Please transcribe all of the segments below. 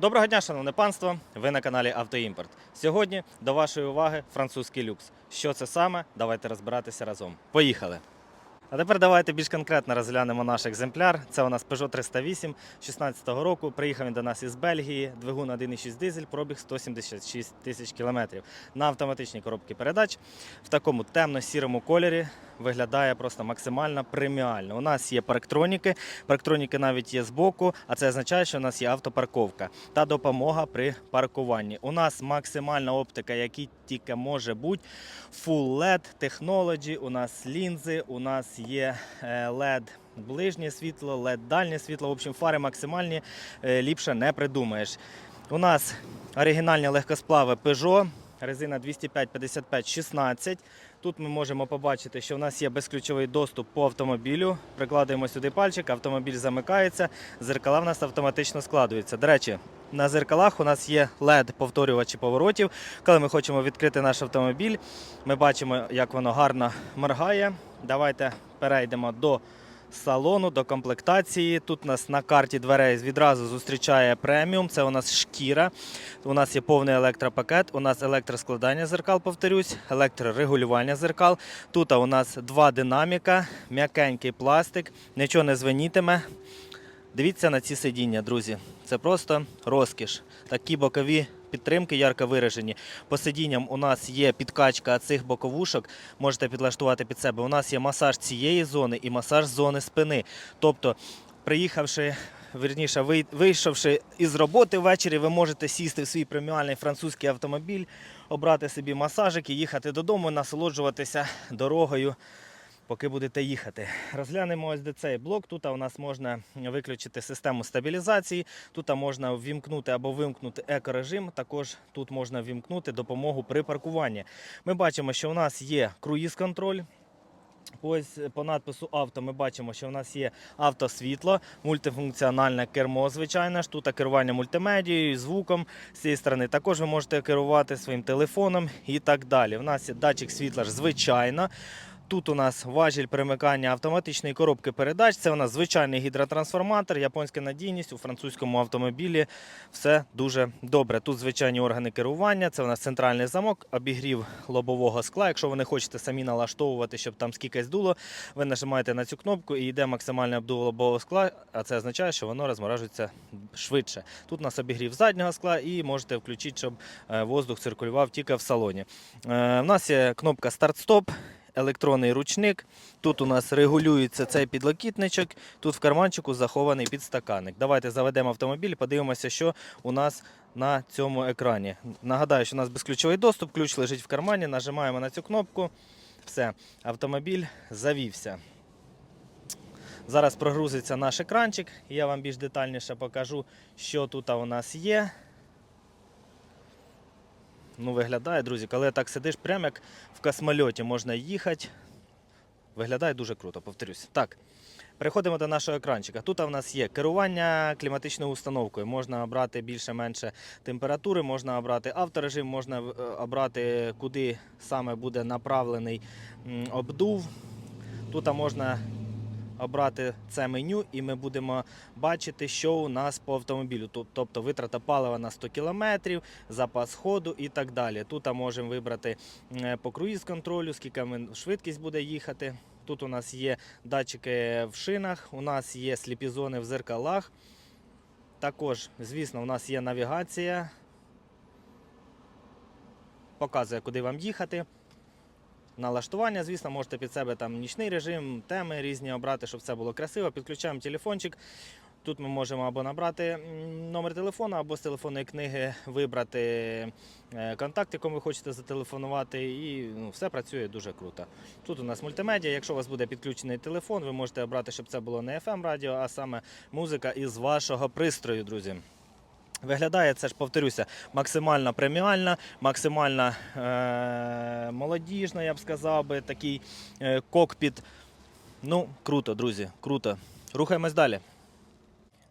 Доброго дня, шановне панство! Ви на каналі Автоімпорт. Сьогодні до вашої уваги французький люкс. Що це саме? Давайте розбиратися разом. Поїхали! А тепер давайте більш конкретно розглянемо наш екземпляр. Це у нас Peugeot 308 16 року. Приїхав він до нас із Бельгії. Двигун 1,6 дизель, пробіг 176 тисяч кілометрів. На автоматичній коробці передач в такому темно-сірому кольорі виглядає просто максимально преміально. У нас є парктроніки, парктроніки навіть є збоку, а це означає, що у нас є автопарковка та допомога при паркуванні. У нас максимальна оптика, який тільки може бути. Full LED Technology, у нас лінзи, у нас є е, LED ближнє світло, LED дальнє світло. В общем, фари максимальні, е, ліпше не придумаєш. У нас оригінальні легкосплави Peugeot, резина 205 55 16. Тут ми можемо побачити, що в нас є безключовий доступ по автомобілю. Прикладаємо сюди пальчик, автомобіль замикається, зеркала в нас автоматично складуються. До речі, на зеркалах у нас є LED повторювачі поворотів. Коли ми хочемо відкрити наш автомобіль, ми бачимо, як воно гарно моргає. Давайте перейдемо до салону, до комплектації. Тут нас на карті дверей відразу зустрічає преміум. Це у нас шкіра. У нас є повний електропакет, у нас електроскладання зеркал, повторюсь, електрорегулювання зеркал. Тут у нас два динаміка, м'якенький пластик, нічого не звенітиме. Дивіться на ці сидіння, друзі. Це просто розкіш. Такі бокові підтримки ярко виражені. По сидінням у нас є підкачка цих боковушок. Можете підлаштувати під себе. У нас є масаж цієї зони і масаж зони спини. Тобто, приїхавши. Вірніше, вийшовши із роботи ввечері, ви можете сісти в свій преміальний французький автомобіль, обрати собі масажик і їхати додому, насолоджуватися дорогою поки будете їхати. Розглянемо ось де цей блок. Тут у нас можна виключити систему стабілізації, тут можна ввімкнути або вимкнути екорежим. Також тут можна ввімкнути допомогу при паркуванні. Ми бачимо, що у нас є круїз-контроль. Ось по надпису авто ми бачимо, що в нас є автосвітло, мультифункціональне кермо, звичайно ж. Тут керування мультимедією, звуком з цієї сторони. Також ви можете керувати своїм телефоном і так далі. У нас є датчик світла ж звичайно. Тут у нас важіль перемикання автоматичної коробки передач. Це у нас звичайний гідротрансформатор, японська надійність у французькому автомобілі. Все дуже добре. Тут звичайні органи керування. Це у нас центральний замок, обігрів лобового скла. Якщо ви не хочете самі налаштовувати, щоб там скільки здуло, ви нажимаєте на цю кнопку і йде максимальне обдув лобового скла, а це означає, що воно розморажується швидше. Тут у нас обігрів заднього скла і можете включити, щоб е, воздух циркулював тільки в салоні. Е, У нас є кнопка старт-стоп електронний ручник. Тут у нас регулюється цей підлокітничок, тут в карманчику захований підстаканник. Давайте заведемо автомобіль, подивимося, що у нас на цьому екрані. Нагадаю, що у нас безключовий доступ, ключ лежить в кармані, нажимаємо на цю кнопку. Все, автомобіль завівся. Зараз прогрузиться наш екранчик, і я вам більш детальніше покажу, що тут у нас є. Ну, виглядає, друзі, коли так сидиш, прямо як в космольоті можна їхати. Виглядає дуже круто, повторюсь. Так, переходимо до нашого екранчика. Тут у нас є керування кліматичною установкою. Можна обрати більше-менше температури, можна обрати авторежим, можна е, обрати, куди саме буде направлений обдув. Тут можна обрати це меню, і ми будемо бачити, що у нас по автомобілю. Тоб- Тобто витрата палива на 100 км, запас ходу і так далі. Тут можемо вибрати е, по круїз контролю, скільки швидкість буде їхати. Тут у нас є датчики в шинах, у нас є сліпі зони в зеркалах. Також, звісно, у нас є навігація. Показує, куди вам їхати. Налаштування, звісно, можете під себе там нічний режим, теми різні обрати, щоб все було красиво. Підключаємо телефончик. Тут ми можемо або набрати номер телефону, або з телефонної книги вибрати е, контакт, якому ви хочете зателефонувати, і ну, все працює дуже круто. Тут у нас мультимедіа. Якщо у вас буде підключений телефон, ви можете обрати, щоб це було не FM радіо, а саме музика із вашого пристрою, друзі. Виглядає це ж, повторюся, максимально преміальна, максимально е- молодіжна, я б сказав би, такий е- кокпіт. Ну, круто, друзі, круто. Рухаємось далі.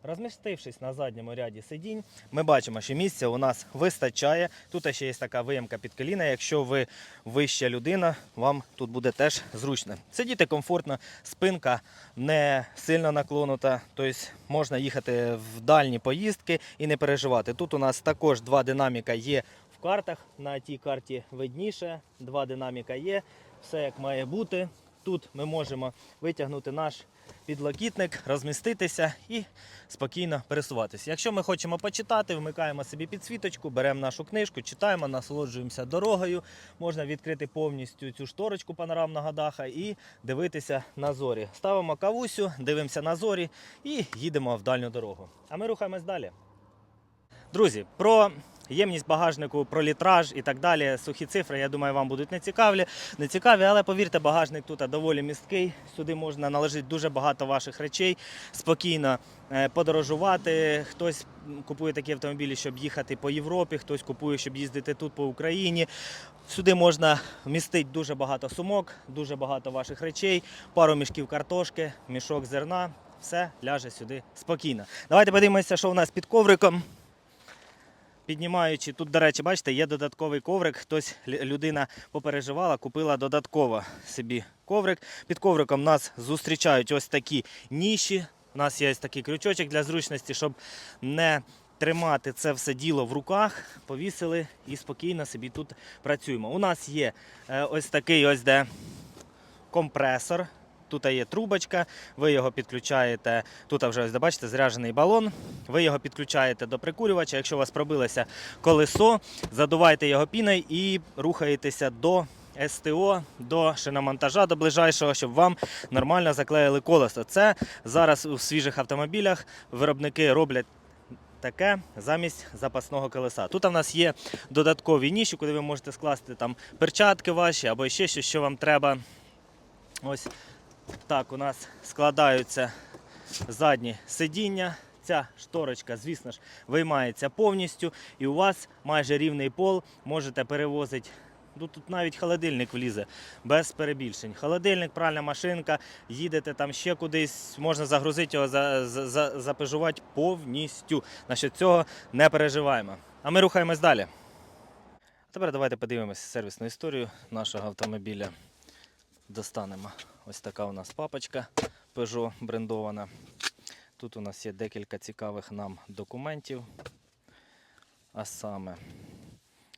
Розмістившись на задньому ряді сидінь, ми бачимо, що місця у нас вистачає. Тут ще є така виємка під коліна. Якщо ви вища людина, вам тут буде теж зручно. Сидіти комфортно, спинка не сильно наклонута, тобто можна їхати в дальні поїздки і не переживати. Тут у нас також два динаміка є в картах. На тій карті видніше, два динаміка є, все як має бути. Тут ми можемо витягнути наш підлокітник, розміститися і спокійно пересуватися. Якщо ми хочемо почитати, вмикаємо собі підсвіточку, беремо нашу книжку, читаємо, насолоджуємося дорогою. Можна відкрити повністю цю шторочку панорамного даха і дивитися на зорі. Ставимо кавусю, дивимося на зорі і їдемо в дальню дорогу. А ми рухаємось далі. Друзі, про ємність багажнику, про літраж і так далі. Сухі цифри, я думаю, вам будуть не цікаві, але повірте, багажник тут доволі місткий. Сюди можна наложити дуже багато ваших речей, спокійно е, подорожувати. Хтось купує такі автомобілі, щоб їхати по Європі, хтось купує, щоб їздити тут по Україні. Сюди можна вмістити дуже багато сумок, дуже багато ваших речей, пару мішків картошки, мішок зерна. Все ляже сюди спокійно. Давайте подивимося, що у нас під ковриком піднімаючи, тут, до речі, бачите, є додатковий коврик. Хтось людина попереживала, купила додатково собі коврик. Під ковриком нас зустрічають ось такі ніші. У нас є ось такий крючочок для зручності, щоб не тримати це все діло в руках. Повісили і спокійно собі тут працюємо. У нас є е, ось такий ось де компресор. Тут є трубочка, ви його підключаєте. Тут вже ось, бачите, заряджений балон. Ви його підключаєте до прикурювача. Якщо у вас пробилося колесо, задувайте його піною і рухаєтеся до СТО, до шиномонтажа, до ближайшого, щоб вам нормально заклеїли колесо. Це зараз у свіжих автомобілях виробники роблять. Таке замість запасного колеса. Тут у нас є додаткові ніші, куди ви можете скласти там перчатки ваші або ще щось, що вам треба. Ось так у нас складаються задні сидіння. Ця шторочка, звісно ж, виймається повністю, і у вас майже рівний пол можете перевозити. Ну, тут навіть холодильник влізе без перебільшень. Холодильник, пральна машинка, їдете там ще кудись, можна загрузити його, за, за, за, запежувати повністю. Насчет цього не переживаємо. А ми рухаємось далі. Тепер давайте подивимося сервісну історію нашого автомобіля. Достанемо. Ось така у нас папочка Peugeot брендована. Тут у нас є декілька цікавих нам документів. А саме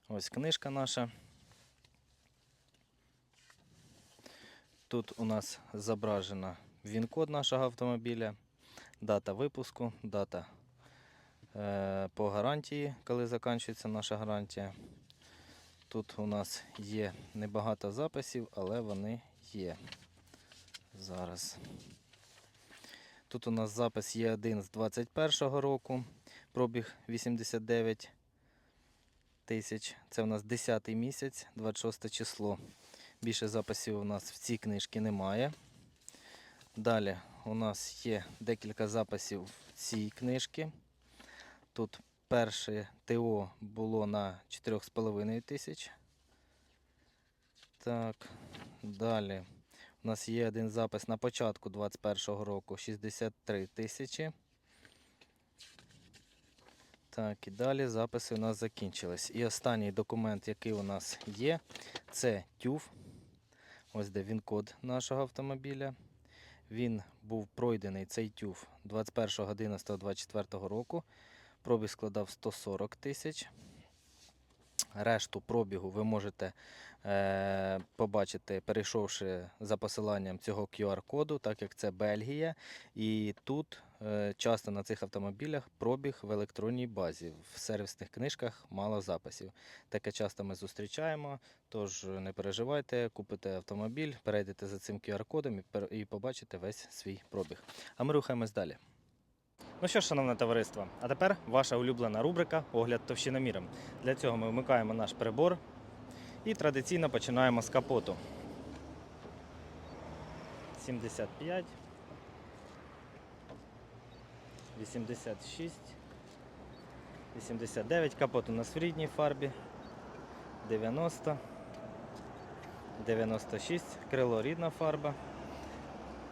ось книжка наша. Тут у нас зображена він-код нашого автомобіля, дата випуску, дата е, по гарантії, коли закінчується наша гарантія. Тут у нас є небагато записів, але вони є. Зараз. Тут у нас запис є один з 21-го року, пробіг 89 тисяч. Це у нас 10 місяць, 26 число. Більше записів у нас в цій книжці немає. Далі у нас є декілька записів в цій книжці. Тут перше ТО було на 4,5 тисяч. Так, далі. У нас є один запис на початку 2021 року 63 тисячі. Так, і далі записи у нас закінчились. І останній документ, який у нас є, це тюф. Ось де він код нашого автомобіля. Він був пройдений цей тюф 21.11.24 року. Пробіг складав 140 тисяч. Решту пробігу ви можете е, побачити, перейшовши за посиланням цього QR-коду, так як це Бельгія. І тут е, часто на цих автомобілях пробіг в електронній базі. В сервісних книжках мало записів. Таке часто ми зустрічаємо. Тож не переживайте, купите автомобіль, перейдете за цим QR-кодом і, і побачите весь свій пробіг. А ми рухаємось далі. Ну що шановне товариство, а тепер ваша улюблена рубрика Огляд товщиноміром. Для цього ми вмикаємо наш прибор і традиційно починаємо з капоту. 75, 86, 89. Капот у нас в рідній фарбі. 90, 96, крило рідна фарба,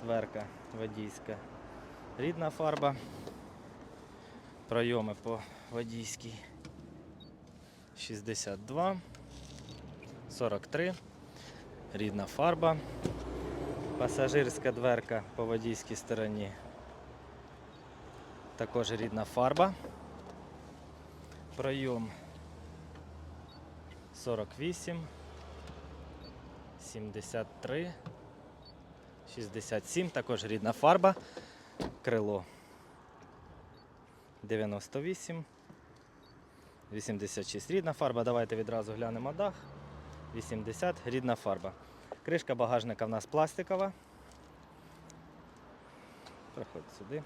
дверка водійська рідна фарба. Пройоми по водійській 62, 43, рідна фарба. Пасажирська дверка по водійській стороні. Також рідна фарба. Пройом 48, 73, 67, також рідна фарба. Крило 98, 86 рідна фарба. Давайте відразу глянемо дах. 80 рідна фарба. Кришка багажника в нас пластикова. Проходь сюди.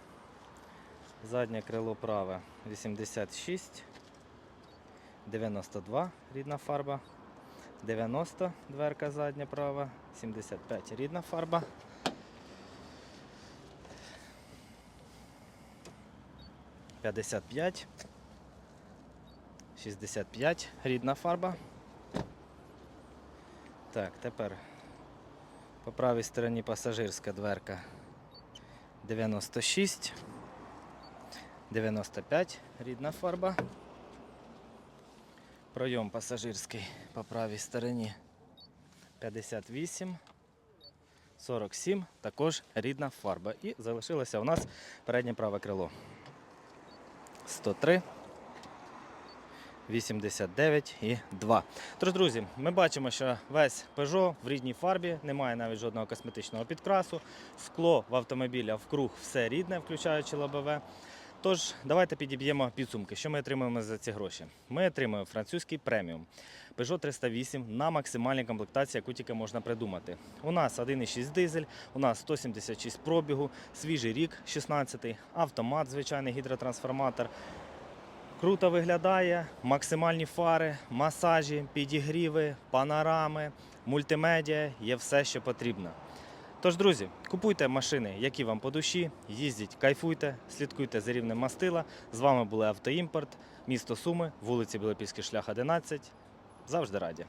Заднє крило праве 86, 92 рідна фарба, 90 дверка задня права, 75 рідна фарба. П'ятдесят п'ять, шістдесят п'ять рідна фарба. Так, тепер по правій стороні пасажирська дверка 96, 95 рідна фарба. Пройом пасажирський по правій стороні 58, 47, також рідна фарба. І залишилося у нас переднє праве крило. 103, 89 і 2. Тож, друзі, ми бачимо, що весь Peugeot в рідній фарбі, немає навіть жодного косметичного підкрасу. Скло в автомобіля вкруг все рідне, включаючи лобове. Тож, давайте підіб'ємо підсумки, що ми отримуємо за ці гроші. Ми отримуємо французький преміум Peugeot 308 на максимальній комплектації, яку тільки можна придумати. У нас 1,6 дизель, у нас 176 пробігу, свіжий рік 16, автомат, звичайний гідротрансформатор. Круто виглядає, максимальні фари, масажі, підігріви, панорами, мультимедіа є все, що потрібно. Тож, друзі, купуйте машини, які вам по душі, їздіть, кайфуйте, слідкуйте за рівнем мастила. З вами були Автоімпорт, місто Суми, вулиці Білопільський шлях 11. Завжди раді.